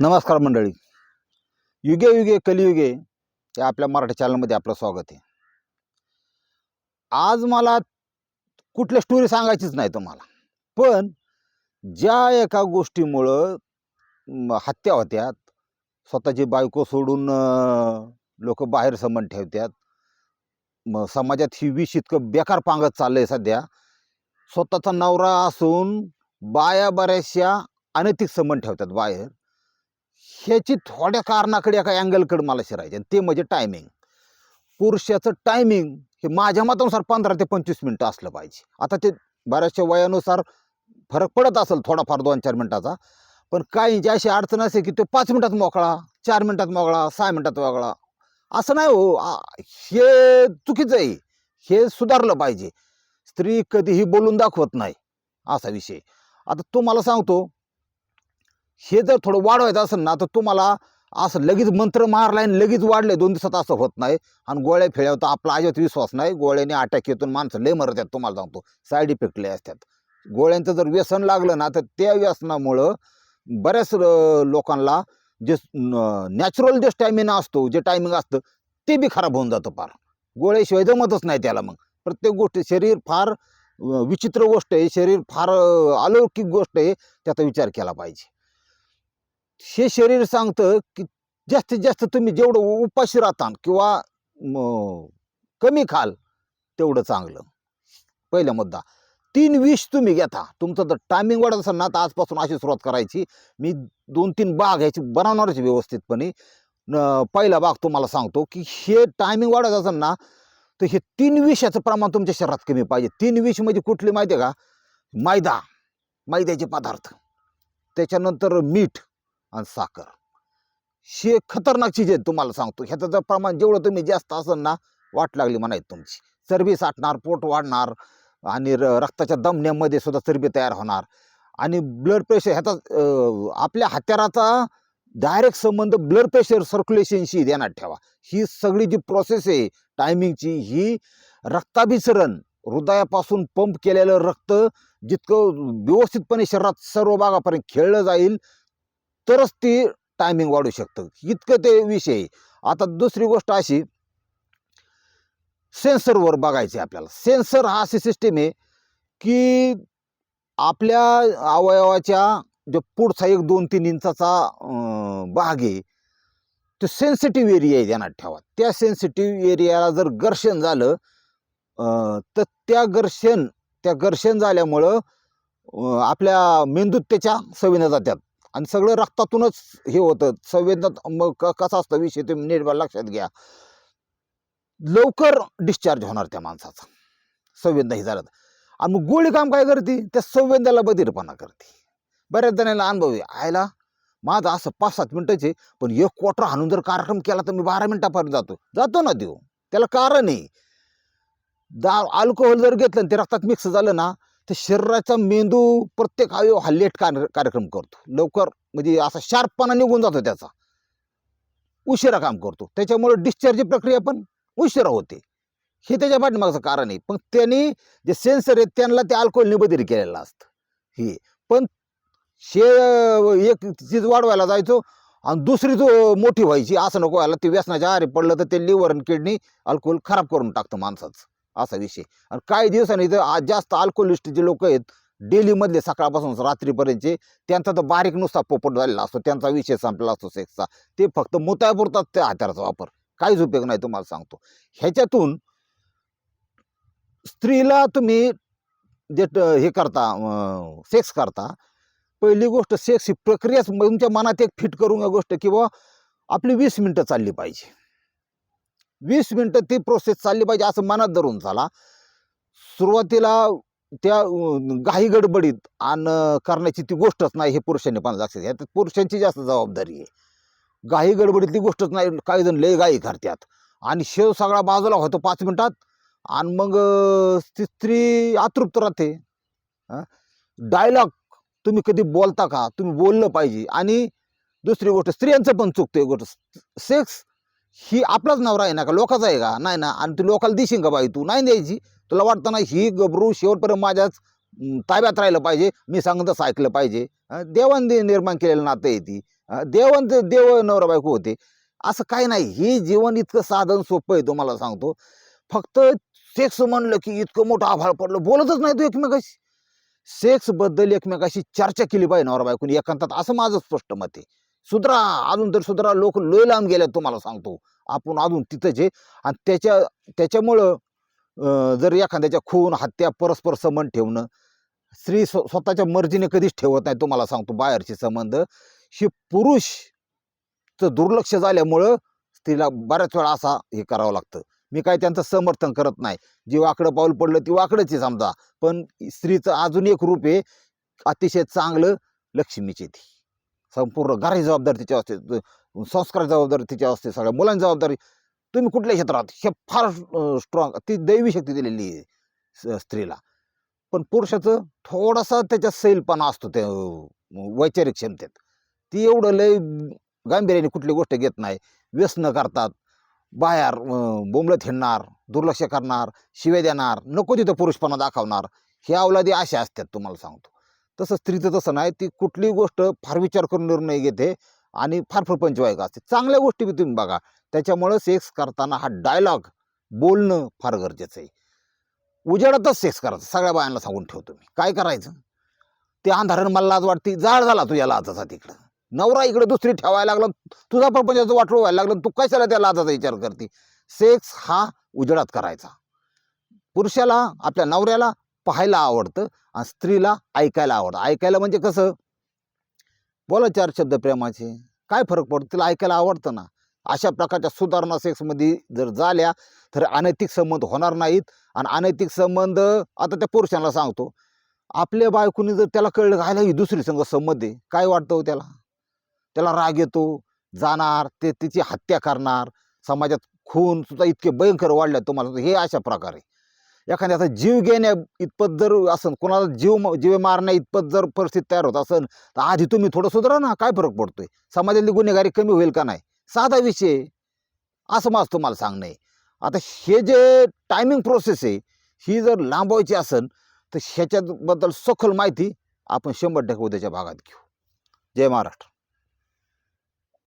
नमस्कार मंडळी. युगे युगे कलियुगे या आपल्या मराठी चॅनलमध्ये आपलं स्वागत आहे. आज मला कुठल्या स्टोरी सांगायचीच नाही तुम्हाला. पण ज्या एका गोष्टीमुळं हत्या होत्यात स्वतःची बायको सोडून लोक बाहेर समन ठेवतात मग समाजात ही विष इतकं बेकार पांगत चाललं आहे सध्या स्वतःचा नवरा असून बाया बऱ्याचशा अनैतिक संबंध ठेवतात बाहेर. ह्याची थोड्या कारणाकडे एका अँगलकडे मला शिरायचे आणि ते म्हणजे टायमिंग पुरुषाचं टायमिंग हे माझ्या मतानुसार पंधरा ते पंचवीस मिनटं असलं पाहिजे. आता ते बऱ्याचशा वयानुसार फरक पडत असेल थोडाफार दोन चार मिनटाचा. पण काही जे अशी अडचण असे की तो पाच मिनटात मोकळा चार मिनटात मोकळा सहा मिनटात मोकळा असं नाही हो. हे चुकीचं आहे. हे सुधारलं पाहिजे. स्त्री कधीही बोलून दाखवत नाही. असा विषय. आता तुम्हाला सांगतो हे जर थोडं वाढवायचं असेल ना तर तुम्हाला असं लगेच मंत्र मारला आणि लगेच वाढले दोन दिवसात असं होत नाही. आणि गोळ्या फिळ्यावर तर आपला अजिबात विश्वास नाही. गोळ्याने अटॅक येतून माणसं लय मरत तुम्हाला सांगतो. साईड इफेक्ट लय असतात. गोळ्यांचं जर व्यसन लागलं ना तर त्या व्यसनामुळं बऱ्याच लोकांना जे नॅचरल जे स्टॅमिना असतो जे टायमिंग असतं ते बी खराब होऊन जातं फार. गोळ्याशिवाय जमतच नाही त्याला मग. प्रत्येक गोष्ट शरीर फार विचित्र गोष्ट आहे. शरीर फार अलौकिक गोष्ट आहे. त्याचा विचार केला पाहिजे. हे शरीर सांगतं की जास्तीत जास्त तुम्ही जेवढं उपाशी राहता किंवा कमी खाल तेवढं चांगलं. पहिला मुद्दा. तीन विष तुम्ही घेता. तुमचं जर टायमिंग वाढत असेल ना तर आजपासून अशी सुरुवात करायची. मी दोन तीन बाग ह्याची बनवणारच व्यवस्थितपणे. पहिला भाग तुम्हाला सांगतो की हे टायमिंग वाढत असेल ना तर हे तीन विषाचं प्रमाण तुमच्या शरीरात कमी पाहिजे. तीन विष म्हणजे कुठली माहिती आहे का? मैदा. मैद्याचे पदार्थ. त्याच्यानंतर मीठ. आणि साखर. हे खतरनाक चीज आहे तुम्हाला सांगतो. ह्याचं जर प्रमाण जेवढं तुम्ही जास्त असेल ना वाट लागली म्हणायची तुमची. चरबी साठणार पोट वाढणार आणि र रक्ताच्या दमण्यामध्ये सुद्धा चरबी तयार होणार. आणि ब्लड प्रेशर ह्याचा आपल्या हत्याराचा डायरेक्ट संबंध ब्लड प्रेशर सर्क्युलेशनशी देण्यात ठेवा. ही सगळी जी प्रोसेस आहे टायमिंगची ही रक्ताभिसरण हृदयापासून पंप केलेलं रक्त जितकं व्यवस्थितपणे शरीरात सर्व भागापर्यंत खेळलं जाईल तरच ती टायमिंग वाढू शकतं. इतकं ते विषय आता दुसरी गोष्ट अशी सेन्सरवर बघायची आपल्याला. सेन्सर हा अशी सिस्टीम आहे की आपल्या अवयवाच्या जो पुढचा एक दोन तीन इंचाचा भाग आहे तो सेन्सिटिव्ह एरिया आहे ध्यानात ठेवा. त्या सेन्सिटिव्ह एरियाला जर घर्षण झालं तर त्या घर्षण त्या घर्षण झाल्यामुळं आपल्या मेंदूत त्याच्या संवेदना जातात. आणि सगळं रक्तातूनच हे होतं. संवेदनात मग क- कसा असतं विषय तुम्ही नीट लक्षात घ्या. लवकर डिस्चार्ज होणार त्या माणसाचा. संवेदना ही झालं आणि मग गोळी काम काय करते? त्या संवेदनाला बधीरपणा करते. बऱ्याच जणांना अनुभव आयला माझं असं पाच सात मिनटाचे पण एक क्वार्टर हाणून जर कार्यक्रम केला तर मी बारा मिनटापर्यंत जातो. जातो ना देऊ त्याला कारण आहे. दा अल्कोहोल जर घेतलं ते रक्तात मिक्स झालं ना तर शरीराचा मेंदू प्रत्येक अवयव हा लेट कार्य कार्यक्रम करतो. लवकर म्हणजे असा शार्पपणा निघून जातो त्याचा. उशिरा काम करतो. त्याच्यामुळे डिस्चार्जची प्रक्रिया पण उशिरा होते. हे त्याच्या पाठीमागचं कारण आहे. पण त्यांनी जे सेन्सर आहेत त्यांना ते अल्कोहोल बदिरी केलेलं असतं. हे. पण शे एक चीज वाढवायला जायचो आणि दुसरी जो मोठी व्हायची असं नको व्हायला ते व्यसनाच्या आहारी पडलं तर ते लिव्हर आणि किडनी अल्कोहोल खराब करून टाकतं माणसाचं. असा विषय. आणि काही दिवसांनी इथं जास्त अल्कोहोलिस्ट जे लोक आहेत डेलीमधले सकाळपासून रात्रीपर्यंतचे त्यांचा तर बारीक नुसता पोपट झालेला असतो त्यांचा विषय संपला असतो सेक्सचा ते फक्त मुतायपुरतात त्या हत्याराचा वापर. काहीच उपयोग नाही तुम्हाला सांगतो. ह्याच्यातून स्त्रीला तुम्ही जे ट- हे करता सेक्स करता पहिली गोष्ट सेक्स ही प्रक्रियाच तुमच्या मनात एक फिट करून गोष्ट की आपली वीस मिनटं चालली पाहिजे. वीस मिनटं ती प्रोसेस चालली पाहिजे असं मनात धरून झाला. सुरुवातीला त्या घाई गडबडीत आणि करण्याची ती गोष्टच नाही हे पुरुषांनी पण लक्षात घ्या. पुरुषांची जास्त जबाबदारी आहे. घाई गडबडीतली गोष्टच नाही. काही जण लय घाई करतात. आणि शेव सगळा बाजूला होतो पाच मिनटात. आणि मग ती स्त्री अतृप्त राहते. डायलॉग तुम्ही कधी बोलता का? तुम्ही बोललं पाहिजे. आणि दुसरी गोष्ट स्त्रियांचं पण चुकते गोष्ट सेक्स ही आपलाच नवरा आहे ना का? लोकाचा आहे का? नाही ना. आणि तू लोकाला देशील का बाई तू? नाही द्यायची. तुला वाटतं ना ही गबरू शेवटपर्यंत माझ्याच ताब्यात राहिलं पाहिजे. मी सांगतच ऐकलं पाहिजे. देवान दे निर्माण केलेलं नातं आहे ती. अं, देवान ते देव नवरा बायको होते. असं काही नाही. हे जीवन इतकं साधन सोपं आहे तुम्हाला सांगतो. फक्त सेक्स म्हणलं की इतकं मोठं आभाळ पडलं. बोलतच नाही तो एकमेकाशी. सेक्सबद्दल एकमेकाशी चर्चा केली पाहिजे नवरा बायकोनी. एकांतात असं माझं स्पष्ट मत आहे. सुधरा अजून तर सुधरा लोक लोय लांब गेले तुम्हाला सांगतो. आपण अजून तिथंच आहे. आणि त्याच्या त्याच्यामुळं जर एखाद्याच्या खून हत्या परस्पर संबंध ठेवणं स्त्री स्व स्वतःच्या मर्जीने कधीच ठेवत नाही तुम्हाला सांगतो बाहेरचे संबंध. हे पुरुषचं दुर्लक्ष झाल्यामुळं स्त्रीला बऱ्याच वेळा असा हे करावं लागतं. मी काय त्यांचं समर्थन करत नाही. जे वाकडं पाऊल पडलं ती वाकडंच आहे समजा. पण स्त्रीचं अजून एक रूप आहे अतिशय चांगलं लक्ष्मीचे ती संपूर्ण घराची जबाबदारी तिच्या असते. संस्कार जबाबदारी तिच्या असते. सगळ्या मुलांची जबाबदारी. तुम्ही कुठल्या क्षेत्रात हे फार स्ट्रॉंग ती दैवी शक्ती दिलेली आहे स- स्त्रीला. पण पुरुषाचं थोडासा त्याच्या सैलपणा असतो त्या वैचारिक क्षमतेत. ती एवढं लय गांभीर्याने कुठली गोष्ट घेत नाही. व्यसन करतात. बाहेर बोंबलत हिंडणार दुर्लक्ष करणार शिवे देणार नको तिथं पुरुषपणा दाखवणार. ह्या अवलादी अशा असतात तुम्हाला सांगतो. तसं स्त्रीचं तसं नाही ती कुठलीही गोष्ट फार विचार करून निर्णय घेते आणि फार प्रपंचवायक असते. चांगल्या गोष्टी बी तुम्ही बघा. त्याच्यामुळं सेक्स करताना हा डायलॉग बोलणं फार गरजेचं आहे. उजेडातच सेक्स करायचं. सगळ्या बायांना सांगून ठेवतो मी. काय करायचं? ते अंधारण मला लाज वाटते. जाळ झाला तुझ्या लाजाचा तिकडं. नवरा इकडे दुसरी ठेवायला लागला. तुझा प्रपंचाचं वाटलं व्हायला लागलं. तू कशाला त्या लाजाचा विचार करते? सेक्स हा उजेडात करायचा. पुरुषाला आपल्या नवऱ्याला पाहायला आवडतं आणि स्त्रीला ऐकायला आवडतं. ऐकायला म्हणजे कसं? बोला चार शब्द प्रेमाचे. काय फरक पडतो? तिला ऐकायला आवडतं ना. अशा प्रकारच्या सुधारणा सेक्समध्ये जर झाल्या तर अनैतिक संबंध होणार नाहीत आणि अनैतिक संबंध आता त्या पुरुषांना सांगतो आपल्या बायकोनी जर त्याला कळलं का ही दुसरी संघ संबंध आहे काय वाटतं हो त्याला? त्याला राग येतो जाणार ते तिची हत्या करणार समाजात खून सुद्धा इतके भयंकर वाढले तुम्हाला. हे अशा प्रकारे. एखाद्याचा जीव घेण्या इतपत जर असन कोणाला जीव म- जीव मारण्या इतपत जर परिस्थिती तयार होत असन तर आधी तुम्ही थोडं सुधारा ना काय फरक पडतोय? समाजातली गुन्हेगारी कमी होईल का नाही? साधा विषय. असं माझं तुम्हाला सांगणं आहे. आता हे जे टायमिंग प्रोसेस आहे ही जर लांबवायची असेल तर ह्याच्याबद्दल सखोल माहिती आपण शंभर टक्के उद्याच्या भागात घेऊ. जय महाराष्ट्र.